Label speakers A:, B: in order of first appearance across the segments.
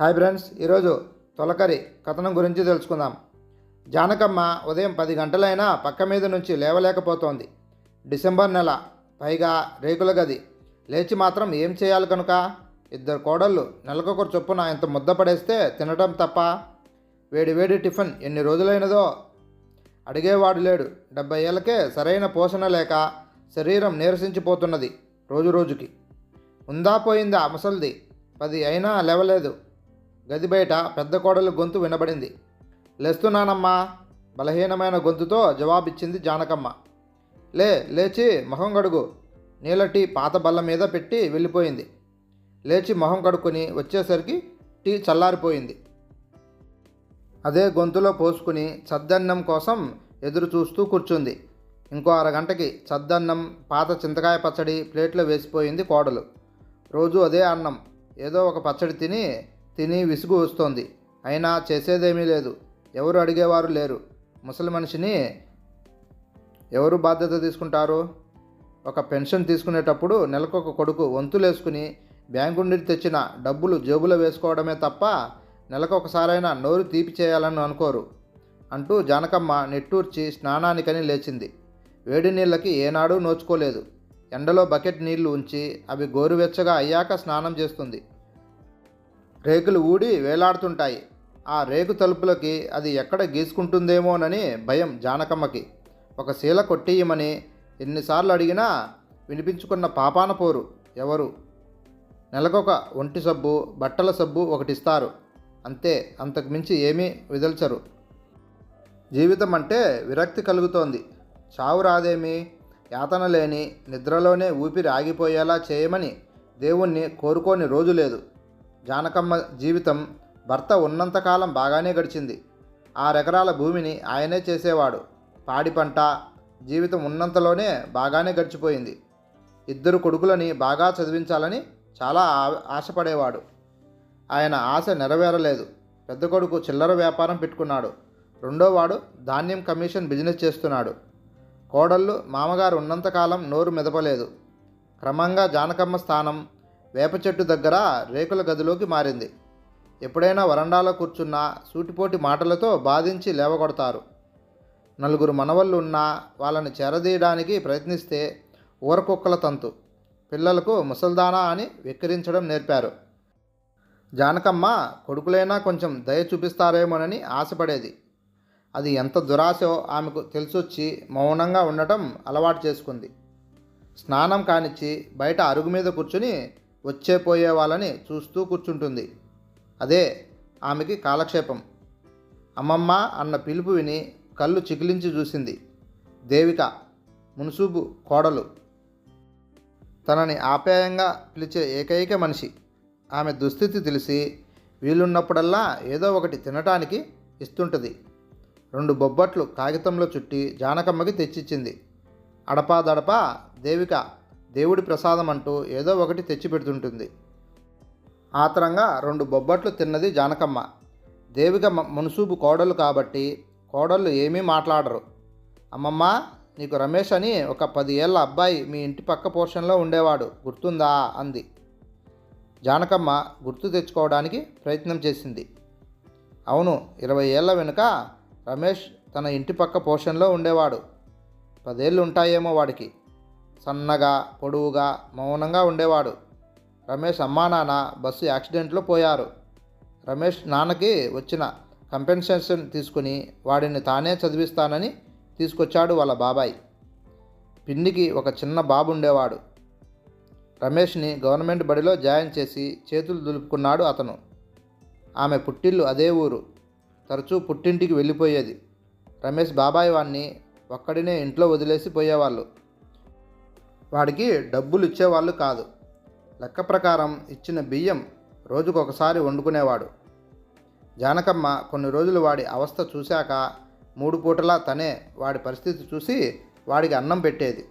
A: Hi friends ఈరోజు తొలకరి కథనం గురించి తెలుసుకుందాం. జానకమ్మ ఉదయం పది గంటలైనా పక్క మీద నుంచి లేవలేకపోతోంది. డిసెంబర్ నెల పైగా రేకుల గది. లేచి మాత్రం ఏం చేయాలి కనుక? ఇద్దరు కోడళ్ళు నెలకొకరు చొప్పున ఇంత ముద్ద పడేస్తే తినడం తప్ప? వేడి వేడి టిఫిన్ ఎన్ని రోజులైనదో? అడిగేవాడు లేడు. డెబ్బై ఏళ్ళకే సరైన పోషణ లేక శరీరం నీరసించిపోతున్నది రోజు రోజుకి. ఉందా పోయిందా ముసల్ది? పది అయినా లేవలేదు. గది బయట పెద్ద కోడలు గొంతు వినబడింది. లేస్తున్నానమ్మా. బలహీనమైన గొంతుతో జవాబిచ్చింది జానకమ్మ. లే లేచి మొహం కడుగు. నీళ్ళ పాత బల్ల మీద పెట్టి వెళ్ళిపోయింది. లేచి మొహం కడుక్కొని వచ్చేసరికి టీ చల్లారిపోయింది. అదే గొంతులో పోసుకుని చద్దన్నం కోసం ఎదురు చూస్తూ కూర్చుంది. ఇంకో అరగంటకి చద్దన్నం పాత చింతకాయ పచ్చడి ప్లేట్లో వేసిపోయింది కోడలు. రోజు అదే అన్నం. ఏదో ఒక పచ్చడి తిని తిని విసుగు వస్తోంది. అయినా చేసేదేమీ లేదు. ఎవరు అడిగేవారు లేరు. ముసలి మనిషిని ఎవరు బాధ్యత తీసుకుంటారు? ఒక పెన్షన్ తీసుకునేటప్పుడు నెలకొక కొడుకు వంతులేసుకుని బ్యాంకు నుండి తెచ్చిన డబ్బులు జేబులో వేసుకోవడమే తప్ప నెలకొకసారైనా నోరు తీపి చేయాలని అనుకోరు అంటూ జానకమ్మ నిట్టూర్చి స్నానానికని లేచింది. వేడి నీళ్ళకి ఏనాడూ నోచుకోలేదు. ఎండలో బకెట్ నీళ్ళు ఉంచి అవి గోరువెచ్చగా అయ్యాక స్నానం చేస్తుంది. రేకులు ఊడి వేలాడుతుంటాయి. ఆ రేకు తలుపులకి అది ఎక్కడ గీసుకుంటుందేమోనని భయం జానకమ్మకి. ఒక శీల కొట్టియమని ఎన్నిసార్లు అడిగినా వినిపించుకున్న పాపాన పోరు ఎవరు? నెలకొక ఒంటి సబ్బు బట్టల సబ్బు ఒకటిస్తారు. అంతే అంతకు మించి ఏమీ విదల్చరు. జీవితం అంటే విరక్తి కలుగుతోంది. చావు రాదేమి? యాతన లేని నిద్రలోనే ఊపిరి ఆగిపోయేలా చేయమని దేవుణ్ణి కోరుకోని రోజు లేదు. జానకమ్మ జీవితం భర్త ఉన్నంతకాలం బాగానే గడిచింది. ఆరెకరాల భూమిని ఆయనే చేసేవాడు. పాడి పంట జీవితం ఉన్నంతలోనే బాగానే గడిచిపోయింది. ఇద్దరు కొడుకులని బాగా చదివించాలని చాలా ఆ- ఆశపడేవాడు. ఆయన ఆశ నెరవేరలేదు. పెద్ద కొడుకు చిల్లర వ్యాపారం పెట్టుకున్నాడు. రెండోవాడు ధాన్యం కమిషన్ బిజినెస్ చేస్తున్నాడు. కోడళ్ళు మామగారు ఉన్నంతకాలం నోరు మెదపలేదు. క్రమంగా జానకమ్మ స్థానం వేప చెట్టు దగ్గర రేకుల గదిలోకి మారింది. ఎప్పుడైనా వరండాలో కూర్చున్నా సూటిపోటి మాటలతో బాధించి లేవగొడతారు. నలుగురు మనవళ్ళు ఉన్నా వాళ్ళని చేరదీయడానికి ప్రయత్నిస్తే ఊరకుక్కల తంతు. పిల్లలకు ముసల్దానా అని వెక్కిరించడం నేర్పారు. జానకమ్మ కొడుకులైనా కొంచెం దయ చూపిస్తారేమోనని ఆశపడేది. అది ఎంత దురాశో ఆమెకు తెలిసొచ్చి మౌనంగా ఉండటం అలవాటు చేసుకుంది. స్నానం కానిచ్చి బయట అరుగు మీద కూర్చుని వచ్చే పోయే వాళ్ళని చూస్తూ కూర్చుంటుంది. అదే ఆమెకి కాలక్షేపం. అమ్మమ్మ అన్న పిలుపు విని కళ్ళు చికిలించి చూసింది. దేవిక మున్సూబు కోడలు. తనని ఆప్యాయంగా పిలిచే ఏకైక మనిషి. ఆమె దుస్థితి తెలిసి వీలున్నప్పుడల్లా ఏదో ఒకటి తినటానికి ఇస్తుంటుంది. రెండు బొబ్బట్లు కాగితంలో చుట్టి జానకమ్మకి తెచ్చిచ్చింది. అడపాదడపా దేవిక దేవుడి ప్రసాదం అంటూ ఏదో ఒకటి తెచ్చిపెడుతుంటుంది ఆతరంగా రెండు బొబ్బట్లు తిన్నది జానకమ్మ. దేవిక మ- మునుసూబు కోడలు కాబట్టి కోడళ్ళు ఏమీ మాట్లాడరు. అమ్మమ్మ నీకు రమేష్ అని ఒక పది ఏళ్ళ అబ్బాయి మీ ఇంటి పక్క పోర్షన్లో ఉండేవాడు గుర్తుందా? అంది. జానకమ్మ గుర్తు తెచ్చుకోవడానికి ప్రయత్నం చేసింది. అవును ఇరవై ఏళ్ళ వెనుక రమేష్ తన ఇంటి పక్క పోర్షన్లో ఉండేవాడు. పదేళ్ళు ఉంటాయేమో వాడికి. సన్నగా పొడవుగా మౌనంగా ఉండేవాడు. రమేష్ అమ్మా నాన్న బస్సు యాక్సిడెంట్లో పోయారు. రమేష్ నాన్నకి వచ్చిన కంపెన్సేషన్ తీసుకుని వాడిని తానే చదివిస్తానని తీసుకొచ్చాడు వాళ్ళ బాబాయ్. పిన్నికి ఒక చిన్న బాబు ఉండేవాడు. రమేష్ని గవర్నమెంట్ బడిలో జాయిన్ చేసి చేతులు దులుపుకున్నాడు అతను. ఆమె పుట్టిల్లు అదే ఊరు. తరచూ పుట్టింటికి వెళ్ళిపోయేది. రమేష్ బాబాయ్ వాణ్ణి ఒక్కడినే ఇంట్లో వదిలేసి పోయేవాళ్ళు. వాడికి డబ్బులు ఇచ్చేవాళ్ళు కాదు. లెక్క ప్రకారం ఇచ్చిన బియ్యం రోజుకొకసారి వండుకునేవాడు. జానకమ్మ కొన్ని రోజులు వాడి అవస్థ చూశాక మూడు పూటలా తనే వాడి పరిస్థితి చూసి వాడికి అన్నం పెట్టేది.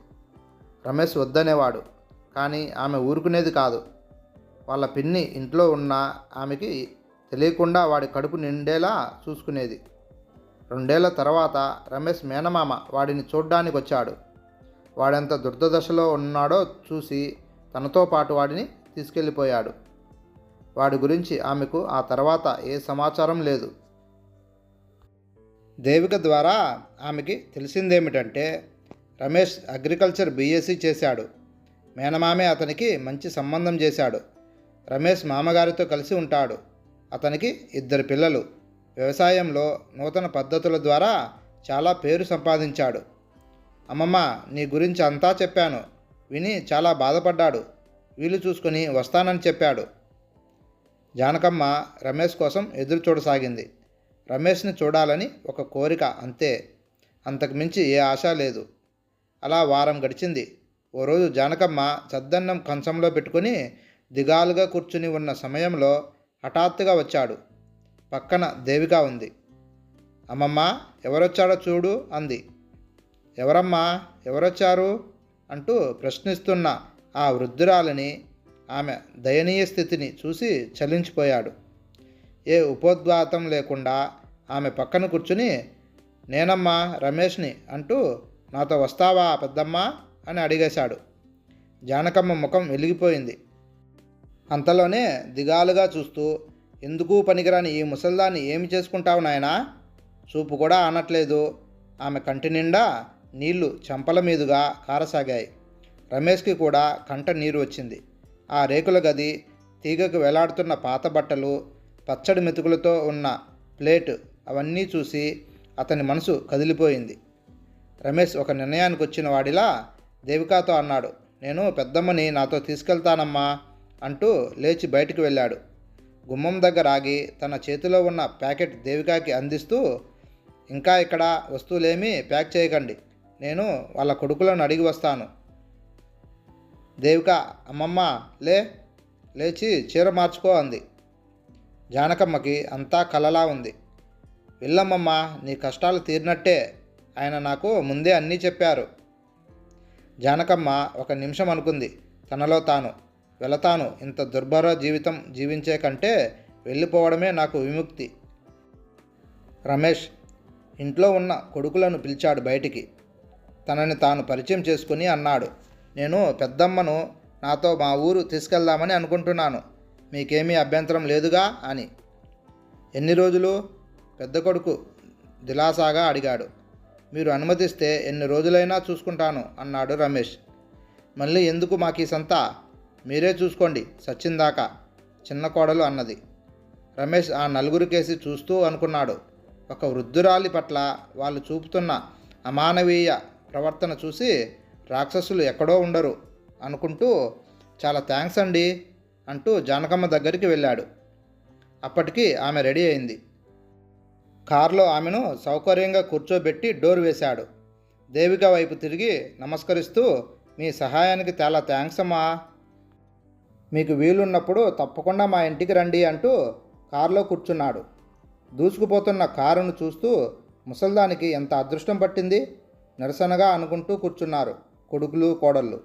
A: రమేష్ వద్దనేవాడు కానీ ఆమె ఊరుకునేది కాదు. వాళ్ళ పిన్ని ఇంట్లో ఉన్న ఆమెకి తెలియకుండా వాడి కడుపు నిండేలా చూసుకునేది. రెండేళ్ళ తర్వాత రమేష్ మేనమామ వాడిని చూడ్డానికి వచ్చాడు వాడెంత దుర్దశలో ఉన్నాడో చూసి తనతో పాటు వాడిని తీసుకెళ్ళిపోయాడు. వాడి గురించి ఆమెకు ఆ తర్వాత ఏ సమాచారం లేదు. దేవిక ద్వారా ఆమెకి తెలిసిందేమిటంటే రమేష్ అగ్రికల్చర్ బీఎస్సీ చేశాడు. మేనమామే అతనికి మంచి సంబంధం చేశాడు. రమేష్ మామగారితో కలిసి ఉంటాడు. అతనికి ఇద్దరు పిల్లలు. వ్యవసాయంలో నూతన పద్ధతుల ద్వారా చాలా పేరు సంపాదించాడు. అమ్మమ్మ నీ గురించి అంతా చెప్పాను. విని చాలా బాధపడ్డాడు. వీలు చూసుకొని వస్తానని చెప్పాడు. జానకమ్మ రమేష్ కోసం ఎదురు చూడసాగింది. రమేష్ని చూడాలని ఒక కోరిక అంతే. అంతకు మించి ఏ ఆశ లేదు. అలా వారం గడిచింది. ఓ రోజు జానకమ్మ చద్దన్నం కంచంలో పెట్టుకుని దిగాలుగా కూర్చుని ఉన్న సమయంలో హఠాత్తుగా వచ్చాడు. పక్కన దేవిక ఉంది. అమ్మమ్మ ఎవరొచ్చాడో చూడు అంది. ఎవరమ్మా? ఎవరొచ్చారు? అంటూ ప్రశ్నిస్తున్న ఆ వృద్ధురాలిని ఆమె దయనీయ స్థితిని చూసి చలించిపోయాడు. ఏ ఉపోద్ఘాతం లేకుండా ఆమె పక్కన కూర్చుని నేనమ్మా రమేష్ని అంటూ నాతో వస్తావా పెద్దమ్మ? అని అడిగేశాడు. జానకమ్మ ముఖం వెలిగిపోయింది. అంతలోనే దిగాలుగా చూస్తూ ఎందుకు పనికిరాని ఈ ముసల్దాన్ని ఏమి చేసుకుంటావు నాయనా? చూపు కూడా అనట్లేదు ఆమె కంటి నిండా నీళ్ళు చెంపల మీదుగా కారసాగాయి. రమేష్కి కూడా కంట నీరు వచ్చింది. ఆ రేకుల గది తీగకు వేలాడుతున్న పాత బట్టలు పచ్చడి మెతుకులతో ఉన్న ప్లేట్ అవన్నీ చూసి అతని మనసు కదిలిపోయింది. రమేష్ ఒక నిర్ణయానికి వచ్చిన వాడిలా దేవికాతో అన్నాడు నేను పెద్దమ్మని నాతో తీసుకెళ్తానమ్మా అంటూ లేచి బయటికి వెళ్ళాడు. గుమ్మం దగ్గర ఆగి తన చేతిలో ఉన్న ప్యాకెట్ దేవికాకి అందిస్తూ ఇంకా ఇక్కడ వస్తువులేమీ ప్యాక్ చేయకండి నేను వాళ్ళ కొడుకులను అడిగి వస్తాను. దేవిక అమ్మమ్మ లే లేచి చీర మార్చుకో అంది. జానకమ్మకి అంతా కలలా ఉంది. వెళ్ళమ్మమ్మ నీ కష్టాలు తీరినట్టే. ఆయన నాకు ముందే అన్నీ చెప్పారు. జానకమ్మ ఒక నిమిషం అనుకుంది. తనలో తాను వెళతాను. ఇంత దుర్భర జీవితం జీవించే కంటే వెళ్ళిపోవడమే నాకు విముక్తి. రమేష్ ఇంట్లో ఉన్న కొడుకులను పిలిచాడు బయటికి. తనని తాను పరిచయం చేసుకుని అన్నాడు. నేను పెద్దమ్మను నాతో మా ఊరు తీసుకెళ్దామని అనుకుంటున్నాను. మీకేమీ అభ్యంతరం లేదుగా? అని. ఎన్ని రోజులు? పెద్ద కొడుకు దిలాసాగా అడిగాడు. మీరు అనుమతిస్తే ఎన్ని రోజులైనా చూసుకుంటాను అన్నాడు రమేష్. మళ్ళీ ఎందుకు మాకు ఈ సంతా? మీరే చూసుకోండి సచ్చిందాకా చిన్న కోడలు అన్నది. రమేష్ ఆ నలుగురికేసి చూస్తూ అనుకున్నాడు. ఒక వృద్ధురాలి పట్ల వాళ్ళు చూపుతున్న అమానవీయ ప్రవర్తన చూసి రాక్షసులు ఎక్కడో ఉండరు అనుకుంటూ చాలా థ్యాంక్స్ అండి అంటూ జానకమ్మ దగ్గరికి వెళ్ళాడు. అప్పటికి ఆమె రెడీ అయింది. కారులో ఆమెను సౌకర్యంగా కూర్చోబెట్టి డోర్ వేశాడు. దేవిక వైపు తిరిగి నమస్కరిస్తూ మీ సహాయానికి చాలా థ్యాంక్స్ అమ్మా. మీకు వీలున్నప్పుడు తప్పకుండా మా ఇంటికి రండి అంటూ కారులో కూర్చున్నాడు. దూసుకుపోతున్న కారును చూస్తూ ముసల్దానికి ఎంత అదృష్టం పట్టింది? నిరసనగా అనుకుంటూ కూర్చున్నారు కొడుకులు కోడళ్ళు.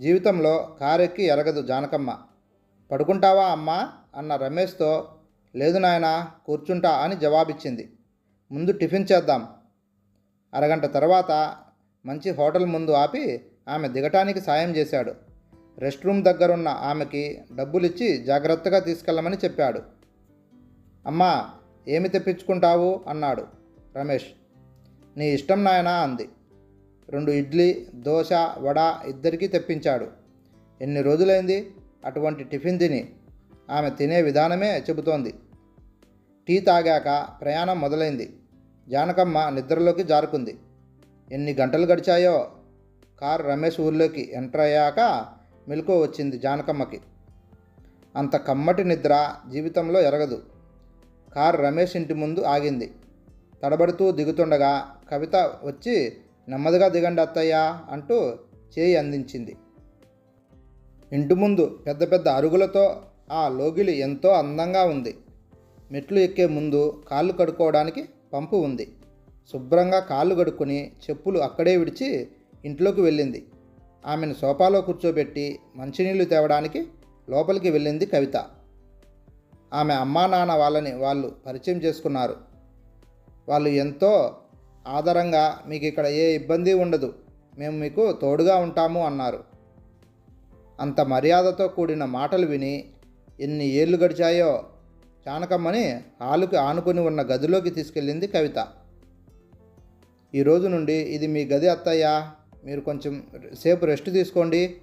A: జీవితంలో కారెక్కి ఎరగదు జానకమ్మ. పడుకుంటావా అమ్మా? అన్న రమేష్తో లేదు నాయనా కూర్చుంటా అని జవాబిచ్చింది. ముందు టిఫిన్ చేద్దాం. అరగంట తర్వాత మంచి హోటల్ ముందు ఆపి ఆమె దిగటానికి సాయం చేశాడు. రెస్ట్ రూమ్ దగ్గరున్న ఆమెకి డబ్బులిచ్చి జాగ్రత్తగా తీసుకెళ్ళమని చెప్పాడు. అమ్మా ఏమి తెప్పించుకుంటావు? అన్నాడు రమేష్. నీ ఇష్టం నాయనా అంది. రెండు ఇడ్లీ దోశ వడ ఇద్దరికీ తెప్పించాడు. ఎన్ని రోజులైంది? అటువంటి టిఫిన్ తిని. ఆమె తినే విధానమే చెబుతోంది. టీ తాగాక ప్రయాణం మొదలైంది. జానకమ్మ నిద్రలోకి జారుకుంది. ఎన్ని గంటలు గడిచాయో? కారు రమేష్ ఊర్లోకి ఎంటర్ అయ్యాక మెలకు వచ్చింది జానకమ్మకి. అంత కమ్మటి నిద్ర జీవితంలో ఎరగదు. కారు రమేష్ ఇంటి ముందు ఆగింది. తడబడుతూ దిగుతుండగా కవిత వచ్చి నెమ్మదిగా దిగండి అత్తయ్య అంటూ చేయి అందించింది. ఇంటి ముందు పెద్ద పెద్ద అరుగులతో ఆ లోగిలి ఎంతో అందంగా ఉంది. మెట్లు ఎక్కే ముందు కాళ్ళు కడుక్కోవడానికి పంపు ఉంది. శుభ్రంగా కాళ్ళు కడుక్కొని చెప్పులు అక్కడే విడిచి ఇంట్లోకి వెళ్ళింది. ఆమెను సోఫాలో కూర్చోబెట్టి మంచినీళ్ళు తేవడానికి లోపలికి వెళ్ళింది కవిత. ఆమె అమ్మా నాన్న వాళ్ళని వాళ్ళు పరిచయం చేసుకున్నారు. వాళ్ళు ఎంతో ఆధారంగా మీకు ఇక్కడ ఏ ఇబ్బంది ఉండదు. మేము మీకు తోడుగా ఉంటాము అన్నారు. అంత మర్యాదతో కూడిన మాటలు విని ఎన్ని ఏళ్ళు గడిచాయో జానకమ్మని హాలుకి ఆనుకొని ఉన్న గదిలోకి తీసుకెళ్ళింది కవిత. ఈ రోజు నుండి ఇది మీ గది అత్తయ్యా. మీరు కొంచెం సేపు రెస్ట్ తీసుకోండి.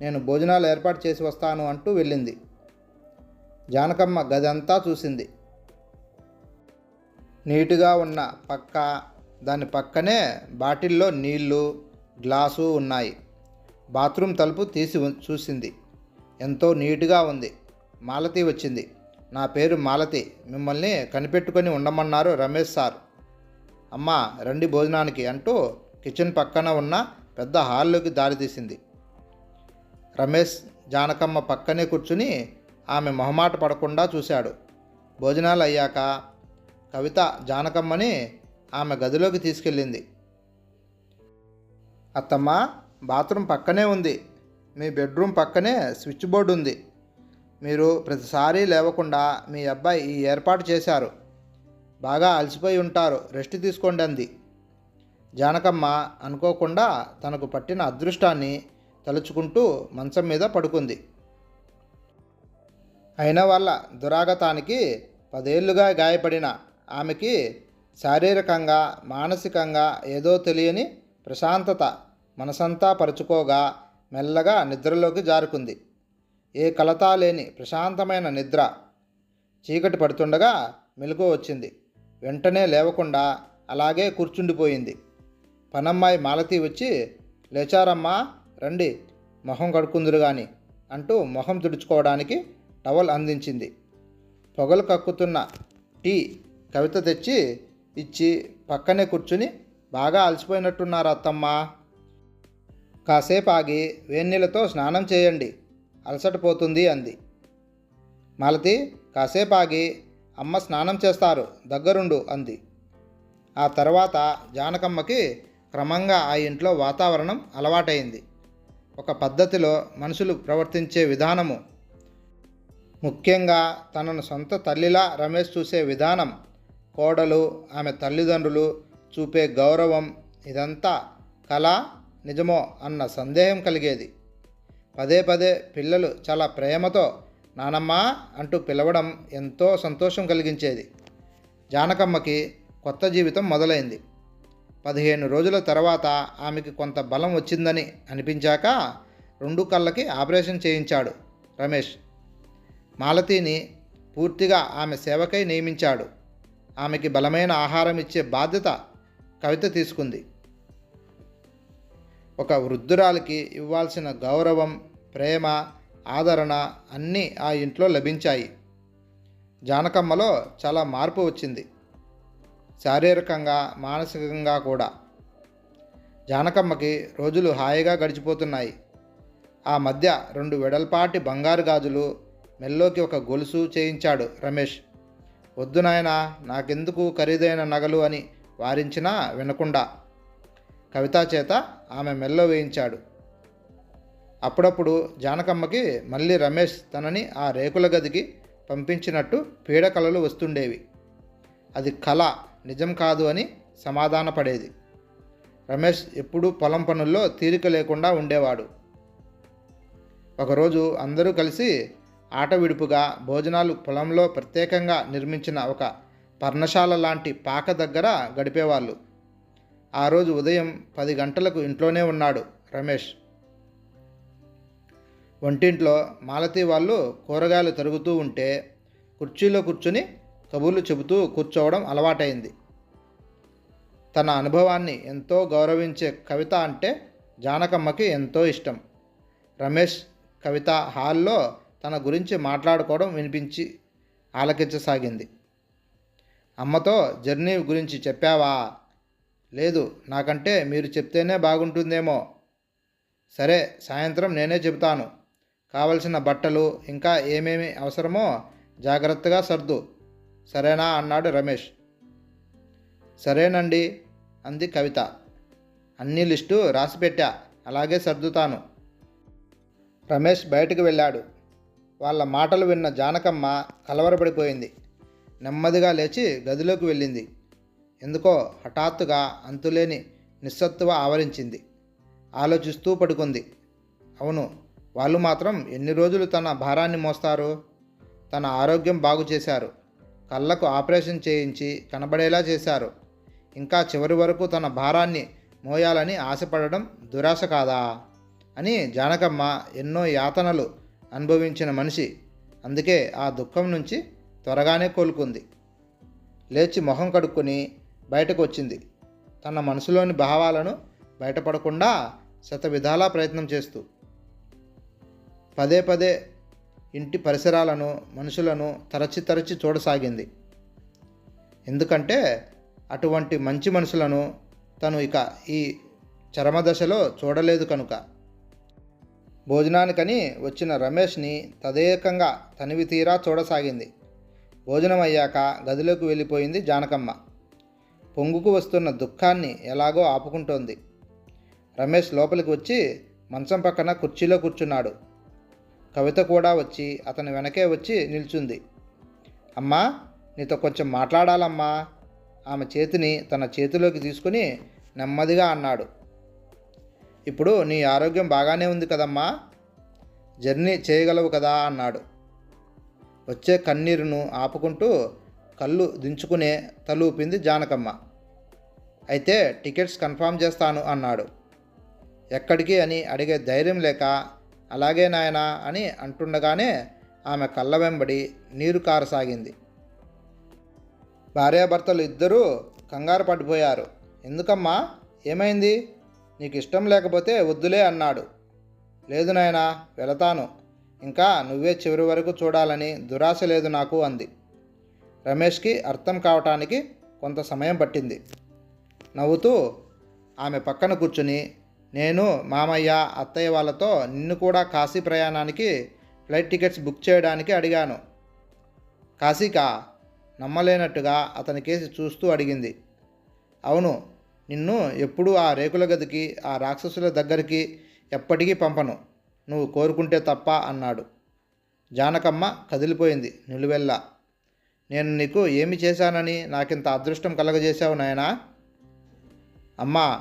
A: నేను భోజనాలు ఏర్పాటు చేసి వస్తాను అంటూ వెళ్ళింది. జానకమ్మ గది అంతా చూసింది. నీటుగా ఉన్న పక్క దాని పక్కనే బాటిల్లో నీళ్ళు గ్లాసు ఉన్నాయి. బాత్రూమ్ తలుపు తీసి ఉం- చూసింది. ఎంతో నీట్గా ఉంది. మాలతి వచ్చింది. నా పేరు మాలతి. మిమ్మల్ని కనిపెట్టుకొని ఉండమన్నారు రమేష్ సార్. అమ్మా రండి భోజనానికి అంటూ కిచెన్ పక్కన ఉన్న పెద్ద హాల్లోకి దారితీసింది రమేష్ జానకమ్మ పక్కనే కూర్చుని ఆమె మొహమాట పడకుండా చూశాడు. భోజనాలు అయ్యాక కవిత జానకమ్మని ఆమె గదిలోకి తీసుకెళ్ళింది. అత్తమ్మ బాత్రూమ్ పక్కనే ఉంది. మీ బెడ్రూమ్ పక్కనే స్విచ్ బోర్డు ఉంది. మీరు ప్రతిసారి లేవకుండా మీ అబ్బాయి ఈ ఏర్పాటు చేశారు. బాగా అలసిపోయి ఉంటారు. రెస్ట్ తీసుకోండి అంది. జానకమ్మ అనుకోకుండా తనకు పట్టిన అదృష్టాన్ని తలుచుకుంటూ మంచం మీద పడుకుంది. అయిన వాళ్ళ దురాగతానికి పదేళ్ళుగా గాయపడిన ఆమెకి శారీరకంగా మానసికంగా ఏదో తెలియని ప్రశాంతత మనసంతా పరుచుకోగా మెల్లగా నిద్రలోకి జారుకుంది. ఏ కలతా లేని ప్రశాంతమైన నిద్ర చీకటి పడుతుండగా మెలకు వచ్చింది. వెంటనే లేవకుండా అలాగే కూర్చుండిపోయింది. పనమ్మాయి మాలతి వచ్చి లేచారమ్మా రండి మొహం కడుక్కుందురు గాని అంటూ మొహం తుడుచుకోవడానికి టవల్ అందించింది. పొగలు కక్కుతున్న టీ కవిత తెచ్చి ఇచ్చి పక్కనే కూర్చుని బాగా అలసిపోయినట్టున్నారు అత్తమ్మ. కాసేపు ఆగి వేన్నీళ్ళతో స్నానం చేయండి. అలసట పోతుంది అంది. మాలతి కాసేపు ఆగి అమ్మ స్నానం చేస్తారు దగ్గరుండు అంది. ఆ తర్వాత జానకమ్మకి క్రమంగా ఆ ఇంట్లో వాతావరణం అలవాటైంది. ఒక పద్ధతిలో మనుషులు ప్రవర్తించే విధానము. ముఖ్యంగా తనను సొంత తల్లిలా రమేష్ చూసే విధానం. కోడలు ఆమె తల్లిదండ్రులు చూపే గౌరవం ఇదంతా కళ నిజమో అన్న సందేహం కలిగేది. పదే పదే పిల్లలు చాలా ప్రేమతో నానమ్మ అంటూ పిలవడం ఎంతో సంతోషం కలిగించేది. జానకమ్మకి కొత్త జీవితం మొదలైంది. పదిహేను రోజుల తర్వాత ఆమెకి కొంత బలం వచ్చిందని అనిపించాక రెండు కళ్ళకి ఆపరేషన్ చేయించాడు రమేష్. మాలతీని పూర్తిగా ఆమె సేవకై నియమించాడు. ఆమెకి బలమైన ఆహారం ఇచ్చే బాధ్యత కవిత తీసుకుంది. ఒక వృద్ధురాలికి ఇవ్వాల్సిన గౌరవం ప్రేమ ఆదరణ అన్నీ ఆ ఇంట్లో లభించాయి. జానకమ్మలో చాలా మార్పు వచ్చింది. శారీరకంగా మానసికంగా కూడా. జానకమ్మకి రోజులు హాయిగా గడిచిపోతున్నాయి. ఆ మధ్య రెండు వెడల్పాటి బంగారు గాజులు మెల్లోకి ఒక గొలుసు చేయించాడు రమేష్. వద్దు నాయనా నాకెందుకు ఖరీదైన నగలు అని వారించినా వినకుండా. కవితా చేత ఆమె మెల్లో వేయించాడు. అప్పుడప్పుడు జానకమ్మకి మళ్ళీ రమేష్ తనని ఆ రేకుల గదికి పంపించినట్టు పీడకలలు వస్తుండేవి. అది కళ నిజం కాదు అని సమాధానపడేది. రమేష్ ఎప్పుడూ పొలం పనుల్లో తీరిక లేకుండా ఉండేవాడు. ఒకరోజు అందరూ కలిసి ఆట విడుపుగా భోజనాలు పొలంలో ప్రత్యేకంగా నిర్మించిన ఒక పర్ణశాల లాంటి పాక దగ్గర గడిపేవాళ్ళు. ఆ రోజు ఉదయం పది గంటలకు ఇంట్లోనే ఉన్నాడు రమేష్. వంటింట్లో మాలతి వాళ్ళు కూరగాయలు తరుగుతూ ఉంటే కుర్చీలో కూర్చుని కబుర్లు చెబుతూ కూర్చోవడం అలవాటైంది. తన అనుభవాన్ని ఎంతో గౌరవించే కవిత అంటే జానకమ్మకి ఎంతో ఇష్టం. రమేష్ కవిత హాల్లో తన గురించి మాట్లాడుకోవడం వినిపించి ఆలకించసాగింది. అమ్మతో జర్నీ గురించి చెప్పావా? లేదు నాకంటే మీరు చెప్తేనే బాగుంటుందేమో. సరే సాయంత్రం నేనే చెబుతాను. కావలసిన బట్టలు ఇంకా ఏమేమి అవసరమో జాగ్రత్తగా సర్దు. సరేనా? అన్నాడు రమేష్. సరేనండి అంది కవిత. అన్ని లిస్టు రాసిపెట్టా అలాగే సర్దుతాను. రమేష్ బయటకు వెళ్ళాడు. వాళ్ళ మాటలు విన్న జానకమ్మ కలవరపడిపోయింది. నెమ్మదిగా లేచి గదిలోకి వెళ్ళింది. ఎందుకో హఠాత్తుగా అంతులేని నిస్సత్తువ ఆవరించింది. ఆలోచిస్తూ పడుకుంది. అవును వాళ్ళు మాత్రం ఎన్ని రోజులు తన భారాన్ని మోస్తారు? తన ఆరోగ్యం బాగు చేశారు. కళ్ళకు ఆపరేషన్ చేయించి కనబడేలా చేశారు. ఇంకా చివరి వరకు తన భారాన్ని మోయాలని ఆశపడడం దురాశ కాదా? అని జానకమ్మ ఎన్నో యాతనలు అనుభవించిన మనిషి అందుకే ఆ దుఃఖం నుంచి త్వరగానే కోలుకుంది. లేచి మొహం కడుక్కొని బయటకు వచ్చింది తన మనసులోని భావాలను బయటపడకుండా శత విధాలా ప్రయత్నం చేస్తూ. పదే పదే ఇంటి పరిసరాలను మనుషులను తరచి తరచి చూడసాగింది. ఎందుకంటే అటువంటి మంచి మనుషులను తను ఇక ఈ చరమదశలో చూడలేదు కనుక. భోజనానికని వచ్చిన రమేష్ని తదేకంగా తనివి తీరా చూడసాగింది. భోజనం అయ్యాక గదిలోకి వెళ్ళిపోయింది జానకమ్మ. పొంగుకు వస్తున్న దుఃఖాన్ని ఎలాగో ఆపుకుంటోంది. రమేష్ లోపలికి వచ్చి మంచం పక్కన కుర్చీలో కూర్చున్నాడు. కవిత కూడా వచ్చి అతని వెనకే వచ్చి నిల్చుంది. అమ్మా నీతో కొంచెం మాట్లాడాలమ్మా. ఆమె చేతిని తన చేతిలోకి తీసుకుని నెమ్మదిగా అన్నాడు. ఇప్పుడు నీ ఆరోగ్యం బాగానే ఉంది కదమ్మా. జర్నీ చేయగలవు కదా అన్నాడు. వచ్చే కన్నీరును ఆపుకుంటూ కళ్ళు దించుకునే తలూపింది జానకమ్మ. అయితే టికెట్స్ కన్ఫామ్ చేస్తాను అన్నాడు. ఎక్కడికి అని అడిగే ధైర్యం లేక అలాగే నాయనా అని అంటుండగానే ఆమె కళ్ళ వెంబడి నీరు కారసాగింది. భార్యాభర్తలు ఇద్దరూ కంగారు పడిపోయారు. ఎందుకమ్మా? ఏమైంది? నీకు ఇష్టం లేకపోతే వద్దులే అన్నాడు. లేదు నాయనా వెళతాను. ఇంకా నువ్వే చివరి వరకు చూడాలని దురాశ లేదు నాకు అంది. రమేష్కి అర్థం కావటానికి కొంత సమయం పట్టింది. నవ్వుతూ ఆమె పక్కన కూర్చుని నేను మామయ్య అత్తయ్య వాళ్ళతో నిన్ను కూడా కాశీ ప్రయాణానికి ఫ్లైట్ టికెట్స్ బుక్ చేయడానికి అడిగాను. కాశీకా? నమ్మలేనట్టుగా అతని కేసి చూస్తూ అడిగింది. అవును నిన్ను ఎప్పుడూ ఆ రేకుల గదికి ఆ రాక్షసుల దగ్గరికి ఎప్పటికీ పంపను. నువ్వు కోరుకుంటే తప్ప అన్నాడు. జానకమ్మ కదిలిపోయింది నిలువెల్లా. నేను నీకు ఏమి చేశానని నాకింత అదృష్టం కలగజేశావు నాయనా? అమ్మా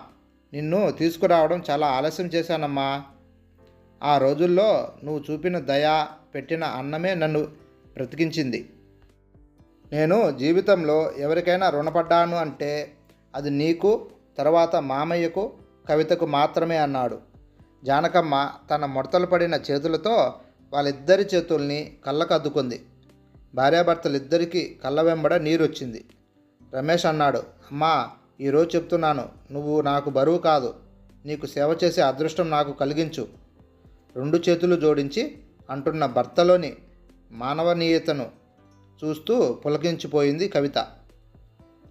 A: నిన్ను తీసుకురావడం చాలా ఆలస్యం చేశానమ్మా. ఆ రోజుల్లో నువ్వు చూపిన దయ పెట్టిన అన్నమే నన్ను బ్రతికించింది. నేను జీవితంలో ఎవరికైనా రుణపడ్డాను అంటే అది నీకు తర్వాత మామయ్యకు కవితకు మాత్రమే అన్నాడు. జానకమ్మ తన ముడతలు పడిన చేతులతో వాళ్ళిద్దరి చేతుల్ని కళ్ళకద్దుకుంది భార్యాభర్తలిద్దరికీ కళ్ళ వెంబడ నీరొచ్చింది. రమేష్ అన్నాడు అమ్మా ఈరోజు చెప్తున్నాను నువ్వు నాకు బరువు కాదు. నీకు సేవ చేసే అదృష్టం నాకు కలిగించు. రెండు చేతులు జోడించి అంటున్న భర్తలోని మానవనీయతను చూస్తూ పులకించిపోయింది కవిత.